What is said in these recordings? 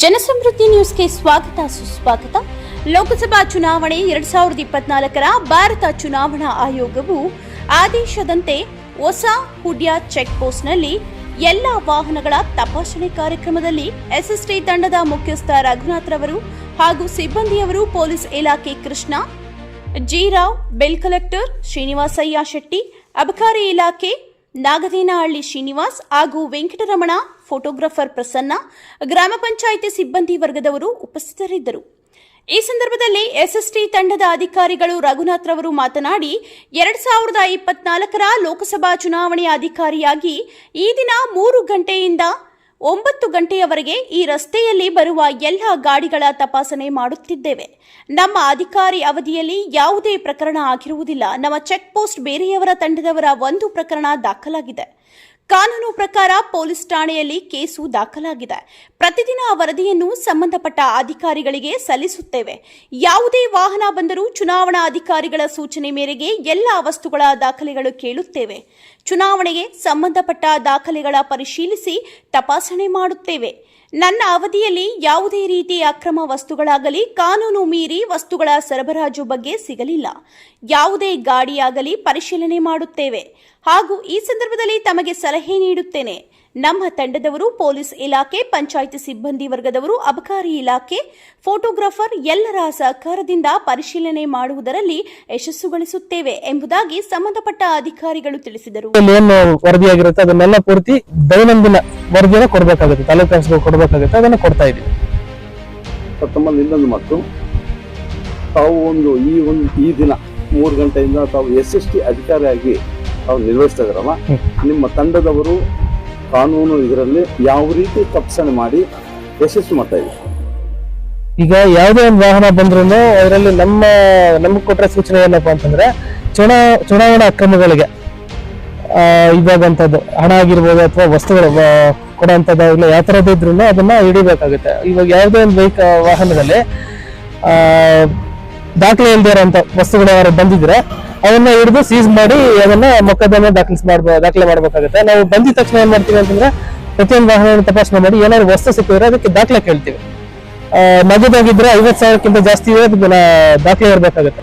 ಜನಸಮೃದ್ಧಿ ನ್ಯೂಸ್ಗೆ ಸ್ವಾಗತ, ಸುಸ್ವಾಗತ. ಲೋಕಸಭಾ ಚುನಾವಣೆ ಎರಡ್ ಸಾವಿರದ ಇಪ್ಪತ್ನಾಲ್ಕರ ಭಾರತ ಚುನಾವಣಾ ಆಯೋಗವು ಆದೇಶದಂತೆ ಹೊಸ ಹುಡ್ಯ ಚೆಕ್ ಪೋಸ್ಟ್ನಲ್ಲಿ ಎಲ್ಲ ವಾಹನಗಳ ತಪಾಸಣೆ ಕಾರ್ಯಕ್ರಮದಲ್ಲಿ ಎಸ್ಎಸ್ಟಿ ತಂಡದ ಮುಖ್ಯಸ್ಥ ರಘುನಾಥ್ ರವರು ಹಾಗೂ ಸಿಬ್ಬಂದಿಯವರು ಪೊಲೀಸ್ ಇಲಾಖೆ ಕೃಷ್ಣ, ಜಿರಾವ್, ಬೆಲ್ ಕಲೆಕ್ಟರ್ ಶ್ರೀನಿವಾಸಯ್ಯ ಶೆಟ್ಟಿ, ಅಬಕಾರಿ ಇಲಾಖೆ ನಾಗದೇನಹಳ್ಳಿ ಶ್ರೀನಿವಾಸ್ ಹಾಗೂ ವೆಂಕಟರಮಣ ಫೋಟೋಗ್ರಾಫರ್ ಪ್ರಸನ್ನ, ಗ್ರಾಮ ಪಂಚಾಯಿತಿ ಸಿಬ್ಬಂದಿ ವರ್ಗದವರು ಉಪಸ್ಥಿತರಿದ್ದರು. ಈ ಸಂದರ್ಭದಲ್ಲಿ ಎಸ್ಎಸ್ಟಿ ತಂಡದ ಅಧಿಕಾರಿಗಳು ರಘುನಾಥ್ ರವರು ಮಾತನಾಡಿ, ಎರಡ್ ಸಾವಿರದ ಇಪ್ಪತ್ನಾಲ್ಕರ ಲೋಕಸಭಾ ಚುನಾವಣೆಯ ಅಧಿಕಾರಿಯಾಗಿ ಈ ದಿನ ಮೂರು ಗಂಟೆಯಿಂದ ಒಂಬತ್ತು ಗಂಟೆಯವರೆಗೆ ಈ ರಸ್ತೆಯಲ್ಲಿ ಬರುವ ಎಲ್ಲ ಗಾಡಿಗಳ ತಪಾಸಣೆ ಮಾಡುತ್ತಿದ್ದೇವೆ. ನಮ್ಮ ಅಧಿಕಾರಿ ಅವಧಿಯಲ್ಲಿ ಯಾವುದೇ ಪ್ರಕರಣ ಆಗಿರುವುದಿಲ್ಲ. ನಮ್ಮ ಚೆಕ್ ಪೋಸ್ಟ್ ಬೇರೆಯವರ ತಂಡದವರ ಒಂದು ಪ್ರಕರಣ ದಾಖಲಾಗಿದೆ. ಕಾನೂನು ಪ್ರಕಾರ ಪೊಲೀಸ್ ಠಾಣೆಯಲ್ಲಿ ಕೇಸು ದಾಖಲಾಗಿದೆ. ಪ್ರತಿದಿನ ವರದಿಯನ್ನು ಸಂಬಂಧಪಟ್ಟ ಅಧಿಕಾರಿಗಳಿಗೆ ಸಲ್ಲಿಸುತ್ತೇವೆ. ಯಾವುದೇ ವಾಹನ ಬಂದರೂ ಚುನಾವಣಾ ಅಧಿಕಾರಿಗಳ ಸೂಚನೆ ಮೇರೆಗೆ ಎಲ್ಲ ವಸ್ತುಗಳ ದಾಖಲೆಗಳು ಕೇಳುತ್ತೇವೆ. ಚುನಾವಣೆಗೆ ಸಂಬಂಧಪಟ್ಟ ದಾಖಲೆಗಳ ಪರಿಶೀಲಿಸಿ ತಪಾಸಣೆ ಮಾಡುತ್ತೇವೆ. ನನ್ನ ಅವಧಿಯಲ್ಲಿ ಯಾವುದೇ ರೀತಿ ಅಕ್ರಮ ವಸ್ತುಗಳಾಗಲಿ, ಕಾನೂನು ಮೀರಿ ವಸ್ತುಗಳ ಸರಬರಾಜು ಬಗ್ಗೆ ಸಿಗಲಿಲ್ಲ. ಯಾವುದೇ ಗಾಡಿಯಾಗಲಿ ಪರಿಶೀಲನೆ ಮಾಡುತ್ತೇವೆ. ಹಾಗೂ ಈ ಸಂದರ್ಭದಲ್ಲಿ ತಮಗೆ ಸಲಹೆ ನೀಡುತ್ತೇನೆ. ನಮ್ಮ ತಂಡದವರು ಪೊಲೀಸ್ ಇಲಾಖೆ ಪಂಚಾಯಿತಿ ಸಿಬ್ಬಂದಿ ವರ್ಗದವರು ಅಬಕಾರಿ ಇಲಾಖೆ ಫೋಟೋಗ್ರಾಫರ್ ಎಲ್ಲರ ಸಹಕಾರದಿಂದ ಪರಿಶೀಲನೆ ಮಾಡುವುದರಲ್ಲಿ ಯಶಸ್ಸು ಗಳಿಸುತ್ತೇವೆ ಎಂಬುದಾಗಿ ಸಂಬಂಧಪಟ್ಟ ಅಧಿಕಾರಿಗಳು ತಿಳಿಸಿದರು. ವರದಿಯಾಗಿರುತ್ತೆ ಅದನ್ನೆಲ್ಲ ಪೂರ್ತಿ ದೈನಂದಿನ ವರದಿಯನ್ನು ಕೊಡಬೇಕಾಗುತ್ತೆ ತಾಲೂಕು ಕೊಡಬೇಕಾಗುತ್ತೆ ಅದನ್ನು ಕೊಡ್ತಾ ಇದೀವಿ ತಮ್ಮಲ್ಲಿ ಇನ್ನೊಂದು ಮತ್ತು ತಾವು ಒಂದು ಈ ಒಂದು ಈ ದಿನ ಮೂರು ಗಂಟೆಯಿಂದ ತಾವು ಎಸ್ ಎಸ್ ಟಿ ಅಧಿಕಾರಿಯಾಗಿ ತಾವು ನಿರ್ವಹಿಸ್ತಾ ಇದ್ದಾರಲ್ಲ ನಿಮ್ಮ ತಂಡದವರು ಕಾನೂನು ಇದರಲ್ಲಿ ಯಾವ ರೀತಿ ತಪ್ಪಸಣೆ ಮಾಡಿ ಯಶಸ್ಸು ಮಾಡ್ತಾ ಇದೆ. ಈಗ ಯಾವುದೇ ಒಂದು ವಾಹನ ಬಂದ್ರೂ ಅದರಲ್ಲಿ ನಮ್ಮ, ನಮಗೆ ಕೊಟ್ಟರೆ ಸೂಚನೆ ಏನಪ್ಪಾ ಅಂತಂದ್ರೆ ಚುನಾ, ಚುನಾವಣಾ ಅಕ್ರಮಗಳಿಗೆ ಇವಾಗಂಥದ್ದು ಹಣ ಆಗಿರ್ಬೋದು ಅಥವಾ ವಸ್ತುಗಳು ಕೊಡೋಂಥದ್ದಾಗಲಿ ಯಾವ ಥರದ್ದು ಇದ್ರೂ ಅದನ್ನ ಹಿಡಿಬೇಕಾಗುತ್ತೆ. ಇವಾಗ ಯಾವುದೇ ಒಂದು ಬೈಕ್ ವಾಹನದಲ್ಲಿ ದಾಖಲೆ ಇಲ್ಲದೆ ಇರೋಂಥ ವಸ್ತುಗಳು ಯಾರು ಬಂದಿದ್ರೆ ಅವನ್ನ ಹಿಡಿದು ಸೀಸ್ ಮಾಡಿ ಅದನ್ನ ಮೊಕದ್ದಮೆ ದಾಖಲಿಸ್ ಮಾಡ್ಬೋ, ದಾಖಲೆ ಮಾಡ್ಬೇಕಾಗುತ್ತೆ. ನಾವು ಬಂದಿದ ತಕ್ಷಣ ಏನ್ ಮಾಡ್ತೀವಿ ಅಂತಂದ್ರೆ ಪ್ರತಿಯೊಂದು ವಾಹನ ತಪಾಸಣೆ ಮಾಡಿ ಏನಾದ್ರು ವಸ್ತು ಸಿಕ್ಕಿದ್ರೆ ಅದಕ್ಕೆ ದಾಖಲೆ ಕೇಳ್ತೀವಿ. ನಗದಾಗಿದ್ರೆ ಐವತ್ತು ಸಾವಿರಕ್ಕಿಂತ ಜಾಸ್ತಿ ನಾ- ದಾಖಲೆ ಇರಬೇಕಾಗುತ್ತೆ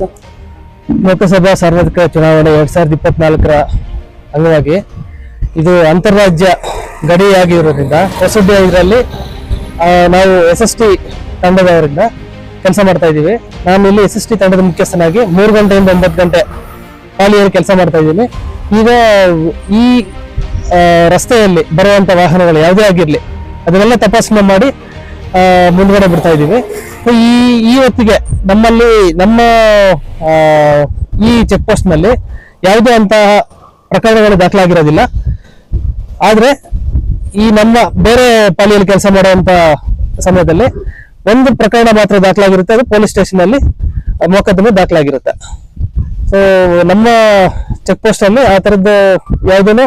ಸರ್? ಲೋಕಸಭಾ ಸಾರ್ವತ್ರಿಕ ಚುನಾವಣೆ ಎರಡ್ ಸಾವಿರದ ಇಪ್ಪತ್ನಾಲ್ಕರ ಅಂಗವಾಗಿ ಇದು ಅಂತಾರಾಜ್ಯ ಗಡಿಯಾಗಿರೋದ್ರಿಂದ ಹೊಸಡ್ಡಿ ಇದರಲ್ಲಿ ನಾವು ಎಸ್ ಎಸ್ ಟಿ ತಂಡದವರಿಂದ ಕೆಲಸ ಮಾಡ್ತಾ ಇದ್ದೀವಿ. ನಾನು ಇಲ್ಲಿ ಎಸ್ ಎಸ್ ಟಿ ತಂಡದ ಮುಖ್ಯಸ್ಥನಾಗಿ ಮೂರು ಗಂಟೆಯಿಂದ ಒಂಬತ್ತು ಗಂಟೆ ಖಾಲಿಯಲ್ಲಿ ಕೆಲಸ ಮಾಡ್ತಾ ಇದ್ದೀನಿ. ಈಗ ಈ ರಸ್ತೆಯಲ್ಲಿ ಬರುವಂತ ವಾಹನಗಳು ಯಾವುದೇ ಆಗಿರಲಿ, ಅದನ್ನೆಲ್ಲ ತಪಾಸಣೆ ಮಾಡಿ ಮುಂದ್ಗಡೆ ಬಿಡ್ತಾ ಇದ್ದೀವಿ. ಈ ಈ ಹೊತ್ತಿಗೆ ನಮ್ಮಲ್ಲಿ, ನಮ್ಮ ಈ ಚೆಕ್ ಪೋಸ್ಟ್ನಲ್ಲಿ ಯಾವುದೇ ಅಂತಹ ಪ್ರಕರಣಗಳು ದಾಖಲಾಗಿರೋದಿಲ್ಲ. ಆದ್ರೆ ಈ ನಮ್ಮ ಬೇರೆ ಪಾಲಿಯಲ್ಲಿ ಕೆಲಸ ಮಾಡುವಂತ ಸಮಯದಲ್ಲಿ ಒಂದು ಪ್ರಕರಣ ಮಾತ್ರ ದಾಖಲಾಗಿರುತ್ತೆ, ಅದು ಪೊಲೀಸ್ ಸ್ಟೇಷನ್ ಅಲ್ಲಿ ಮೊಕದ್ದಮೆ ದಾಖಲಾಗಿರುತ್ತೆ. ಸೊ ನಮ್ಮ ಚೆಕ್ ಪೋಸ್ಟ್ ಅಲ್ಲಿ ಆ ತರದ್ದು ಯಾವುದೇನು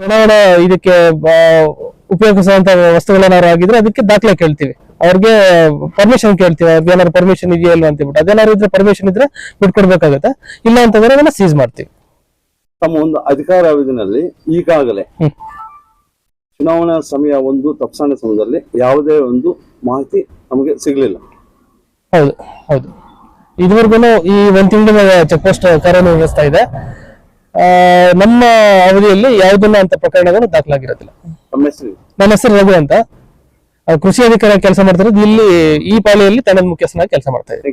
ಚುನಾವಣಾ ಇದಕ್ಕೆ ಉಪಯೋಗಿಸುವಂತ ವಸ್ತುಗಳೇನಾದ್ರು ಆಗಿದ್ರೆ ಅದಕ್ಕೆ ದಾಖಲೆ ಕೇಳ್ತೀವಿ. ಅವ್ರಿಗೆ ಪರ್ಮಿಷನ್ ಕೇಳ್ತೀವಿ. ಅವ್ರಿಗೆ ಏನಾದ್ರು ಪರ್ಮಿಷನ್ ಇದೆಯಾ ಇಲ್ವಾ ಅಂತ ಹೇಳ್ಬಿಟ್ಟು. ಅದೇನಾದ್ರು ಇದ್ರೆ ಪರ್ಮಿಷನ್ ಇದ್ರೆ ಬಿಟ್ಕೊಡ್ಬೇಕಾಗತ್ತೆ. ಇಲ್ಲ ಅಂತಂದ್ರೆ ಅದನ್ನ ಸೀಸ್ ಮಾಡ್ತೀವಿ. ತಮ್ಮ ಒಂದು ಅಧಿಕಾರ ಅಧಿಕಾರಾವಧಿನಲ್ಲಿ ಈಗಾಗಲೇ. ಚುನಾವಣಾ ಸಮಯ ಒಂದು ತಪ್ಸಾಣೆ ಸಮಯದಲ್ಲಿ ಯಾವುದೇ ಒಂದು ಮಾಹಿತಿ ನಮಗೆ ಸಿಗಲಿಲ್ಲ. ಹೌದು ಹೌದು. ಇದುವರೆಗೂ ಈ ಒಂದ್ ತಿಂಗಳ ಚೆಕ್ ಪೋಸ್ಟ್ ಕಾರ್ಯನಿರ್ವಹಿಸ್ತಾ ಇದೆ. ನಮ್ಮ ಅವಧಿಯಲ್ಲಿ ಯಾವುದನ್ನ ಅಂತ ಪ್ರಕರಣಗಳು ದಾಖಲಾಗಿರೋದಿಲ್ಲ. ನನ್ನ ಹೆಸರು ರಘು ಅಂತ. ಕೃಷಿ ಅಧಿಕಾರಿ ಕೆಲಸ ಮಾಡ್ತಾರೆ ಇಲ್ಲಿ ಈ ಪಾಳಿಯಲ್ಲಿ ತಂಡದ ಮುಖ್ಯಸ್ಥನಾಗಿ ಕೆಲಸ ಮಾಡ್ತಾ ಇದ್ದೀನಿ